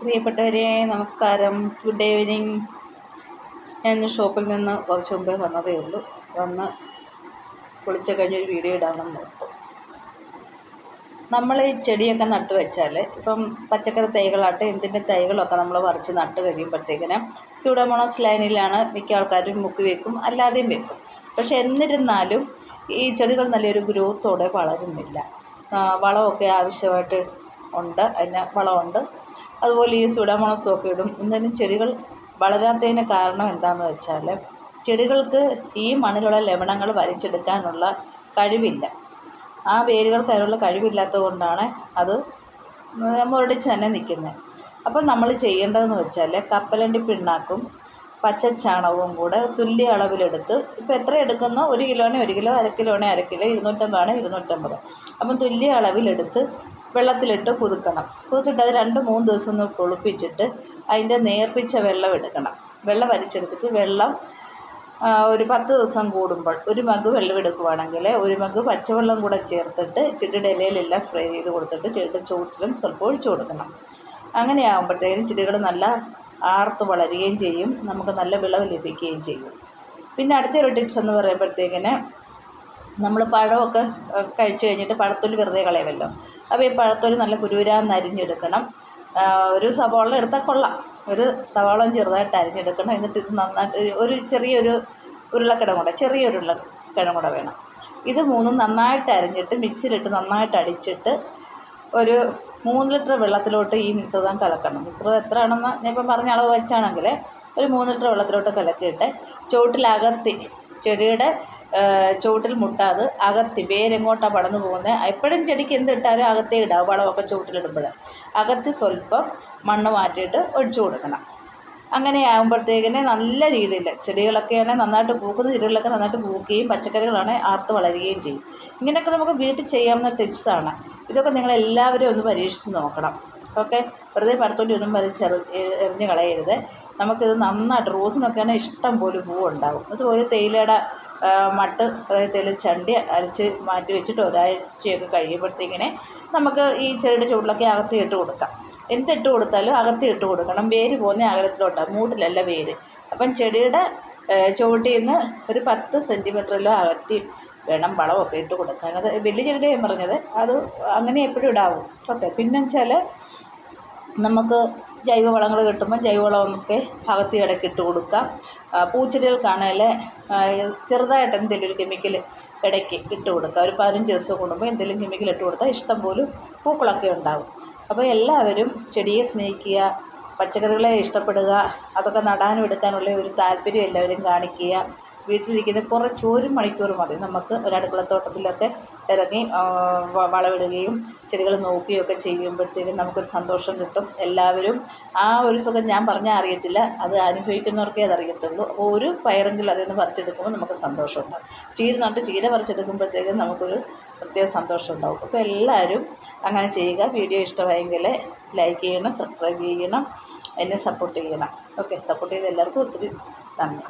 പ്രിയപ്പെട്ടവരെ നമസ്കാരം. Good evening ഞാൻ ഷോപ്പിൽ നിന്ന് കുറച്ച് മുമ്പേ വന്നതേ ഉള്ളൂ. വന്ന് കുളിച്ച കഴിഞ്ഞൊരു വീഡിയോ ഇടാമെന്ന് ഓർത്തു നമ്മൾ ഈ ചെടിയൊക്കെ നട്ടു വെച്ചാൽ ഇപ്പം പച്ചക്കറി തൈകളാട്ടെ എന്തിന്റെ തൈകളൊക്കെ നമ്മൾ പറിച്ച് നട്ട് കഴിയുമ്പോഴത്തേക്കിന് സ്യൂഡോമോണോസ് ലൈനിലാണ് മിക്ക ആൾക്കാരും മുക്കി വെക്കും അല്ലാതെയും വെക്കും. പക്ഷെ എന്നിരുന്നാലും ഈ ചെടികൾ നല്ലൊരു ഗ്രോത്തോടെ വളരുന്നില്ല. വളമൊക്കെ ആവശ്യമായിട്ട് ഉണ്ട് അതിന് വളമുണ്ട്. അതുപോലെ ഈ സുഡാമോണസും ഒക്കെ ഇടും. എന്നാലും ചെടികൾ വളരാത്തതിന് കാരണം എന്താണെന്ന് വെച്ചാൽ ചെടികൾക്ക് ഈ മണ്ണിലുള്ള ലവണങ്ങൾ വലിച്ചെടുക്കാനുള്ള കഴിവില്ല. ആ വേരുകൾക്ക് അതിനുള്ള കഴിവില്ലാത്തത് കൊണ്ടാണ് അത് മുരടിച്ച് തന്നെ നിൽക്കുന്നത്. അപ്പം നമ്മൾ ചെയ്യേണ്ടതെന്ന് വെച്ചാൽ കപ്പലണ്ടി പിണ്ണാക്കും പച്ച പച്ചച്ചാണകവും കൂടെ തുല്യ അളവിലെടുത്ത് ഇപ്പോൾ എത്ര എടുക്കുന്നോ? ഒരു കിലോനെ ഒരു കിലോ അര കിലോനെ അര കിലോ ഇരുന്നൂറ്റമ്പതാണ് ഇരുന്നൂറ്റമ്പത്. അപ്പം തുല്യ അളവിലെടുത്ത് വെള്ളത്തിലിട്ട് പുതുക്കണം. കുതിർത്തിട്ട് അത് രണ്ട് മൂന്ന് ദിവസം ഒന്ന് കുളിപ്പിച്ചിട്ട് അതിന്റെ നേർപ്പിച്ച വെള്ളം എടുക്കണം. വെള്ളം വലിച്ചെടുത്തിട്ട് വെള്ളം ഒരു പത്ത് ദിവസം കൂടുമ്പോൾ ഒരു മഗ് വെള്ളം എടുക്കുവാണെങ്കിൽ ഒരു മഗ് പച്ചവെള്ളം കൂടെ ചേർത്തിട്ട് ചെടിയുടെ ഇലയിലെല്ലാം സ്പ്രേ ചെയ്ത് കൊടുത്തിട്ട് ചെടിയുടെ ചുവട്ടിലും സ്വല്പം ഒഴിച്ചു കൊടുക്കണം. അങ്ങനെ ആകുമ്പോഴത്തേക്കും ചെടികൾ നല്ല ആർത്ത് വളരുകയും ചെയ്യും. നമുക്ക് നല്ല വിളവ് ലഭിക്കുകയും ചെയ്യും. പിന്നെ അടുത്തൊരു ടിപ്സ് എന്ന് പറയുമ്പോഴത്തേക്കിന് നമ്മൾ പഴമൊക്കെ കഴിച്ചു കഴിഞ്ഞിട്ട് പഴത്തൊലി വെറുതെ കളയുമല്ലോ. അപ്പോൾ ഈ പഴത്തൊലി നല്ല കുരുകുരാന്ന് അരിഞ്ഞെടുക്കണം ഒരു സവാള എടുത്താൽ കൊള്ളാം. ഒരു സവാളം ചെറുതായിട്ട് അരിഞ്ഞെടുക്കണം. എന്നിട്ട് ഇത് നന്നായിട്ട് ഒരു ചെറിയൊരു ഉരുളക്കിഴങ്ങ് കൂടെ ചെറിയൊരു ഉരുളക്കിഴങ്ങ് കൂടെ വേണം. ഇത് മൂന്നും നന്നായിട്ട് അരിഞ്ഞിട്ട് മിക്സിയിലിട്ട് നന്നായിട്ട് അടിച്ചിട്ട് ഒരു മൂന്ന് ലിറ്റർ വെള്ളത്തിലോട്ട് ഈ മിശ്രിതം കലക്കണം. മിശ്രിതം എത്രയാണെന്ന് ഞാൻ ഇപ്പം പറഞ്ഞ അളവ് വെച്ചാണെങ്കിൽ ഒരു മൂന്ന് ലിറ്റർ വെള്ളത്തിലോട്ട് കലക്കിയിട്ട് ചുവട്ടിലകത്തി ചെടിയുടെ ചുവട്ടിൽ മുട്ടാതെ അകത്തി വേരെങ്ങോട്ടാണ് പടന്നു പോകുന്നത് എപ്പോഴും ചെടിക്ക് എന്തിട്ടാലും അകത്തേ ഇടാം വളമൊക്കെ ചുവട്ടിലിടുമ്പോൾ അകത്ത് സ്വല്പം മണ്ണ് മാറ്റിയിട്ട് ഒഴിച്ചു കൊടുക്കണം. അങ്ങനെ ആകുമ്പോഴത്തേക്കിന് നല്ല രീതിയിൽ ചെടികളൊക്കെയാണെങ്കിൽ നന്നായിട്ട് പൂക്കുന്ന ചെടികളൊക്കെ നന്നായിട്ട് പൂക്കുകയും പച്ചക്കറികളാണെങ്കിൽ ആർത്ത് വളരുകയും ചെയ്യും. ഇങ്ങനെയൊക്കെ നമുക്ക് വീട്ടിൽ ചെയ്യാവുന്ന ടിപ്സാണ്. ഇതൊക്കെ നിങ്ങളെല്ലാവരും ഒന്ന് പരീക്ഷിച്ച് നോക്കണം. ഓക്കെ? വെറുതെ പരത്തൊല്ലി ഒന്നും വലിച്ചെറി എറിഞ്ഞ് കളയരുത്. നമുക്കിത് നന്നായിട്ട് റോസിനൊക്കെയാണെങ്കിൽ ഇഷ്ടം പോലെ പൂവുണ്ടാവും. അതുപോലെ തേയിലയുടെ മട്ട് അതായത് തെളിച്ചണ്ടി അരച്ച് മാറ്റി വെച്ചിട്ട് ഒരാഴ്ചയൊക്കെ കഴിയുമ്പോഴത്തേക്കിനെ നമുക്ക് ഈ ചെടിയുടെ ചുവട്ടിലൊക്കെ അകത്തി ഇട്ട് കൊടുക്കാം. എന്തിട്ട് കൊടുത്താലും അകത്തി ഇട്ട് കൊടുക്കണം. വേര് പോകുന്ന അകലത്തിലോട്ടാണ് മൂട്ടിലല്ല വേര്. അപ്പം ചെടിയുടെ ചുവട്ടിൽ നിന്ന് ഒരു പത്ത് സെന്റിമീറ്ററിലോ അകത്തി വേണം വളമൊക്കെ ഇട്ട് കൊടുക്കാൻ. അത് വലിയ ചെടിയുടെ ഞാൻ പറഞ്ഞത് അത് അങ്ങനെ എപ്പോഴും ഇടാവും. ഓക്കെ. പിന്നെ വെച്ചാൽ നമുക്ക് ജൈവവളങ്ങൾ കിട്ടുമ്പോൾ ജൈവവളമൊക്കെ അകത്തി ഇടയ്ക്ക് ഇട്ട് കൊടുക്കാം. പൂച്ചെടികൾക്കാണെങ്കിൽ ചെറുതായിട്ട് എന്തെങ്കിലും ഒരു കെമിക്കൽ ഇടയ്ക്ക് ഇട്ട് കൊടുക്കുക ഒരു പതിനഞ്ച് ദിവസം കൂടുമ്പോൾ എന്തെങ്കിലും കെമിക്കൽ ഇട്ട് കൊടുത്താൽ ഇഷ്ടം പോലും പൂക്കളൊക്കെ ഉണ്ടാകും അപ്പോൾ എല്ലാവരും ചെടിയെ സ്നേഹിക്കുക പച്ചക്കറികളെ ഇഷ്ടപ്പെടുക അതൊക്കെ നടാനും എടുക്കാനുള്ള ഒരു താല്പര്യം എല്ലാവരും കാണിക്കുക. വീട്ടിലിരിക്കുന്ന കുറച്ച് ഒരു മണിക്കൂർ മതി. നമുക്ക് ഒരു അടുക്കളത്തോട്ടത്തിലൊക്കെ ഇറങ്ങി വളമിടുകയും ചെടികൾ നോക്കുകയൊക്കെ ചെയ്യുമ്പോഴത്തേക്കും നമുക്കൊരു സന്തോഷം കിട്ടും. എല്ലാവരും ആ ഒരു സുഖം ഞാൻ പറഞ്ഞാൽ അറിയത്തില്ല. അത് അനുഭവിക്കുന്നവർക്കേ അതറിയത്തുള്ളൂ അപ്പോൾ ഒരു പയറെങ്കിലും അതിൽ നിന്ന് പറിച്ചെടുക്കുമ്പോൾ നമുക്ക് സന്തോഷമുണ്ടാകും ചീര നട്ട് ചീര പറിച്ചെടുക്കുമ്പോഴത്തേക്കും നമുക്കൊരു പ്രത്യേക സന്തോഷം ഉണ്ടാവും അപ്പോൾ എല്ലാവരും അങ്ങനെ ചെയ്യുക. വീഡിയോ ഇഷ്ടമായെങ്കിൽ ലൈക്ക് ചെയ്യണം സബ്സ്ക്രൈബ് ചെയ്യണം എന്നെ സപ്പോർട്ട് ചെയ്യണം. ഓക്കെ സപ്പോർട്ട് ചെയ്ത് എല്ലാവർക്കും ഒത്തിരി നന്ദി.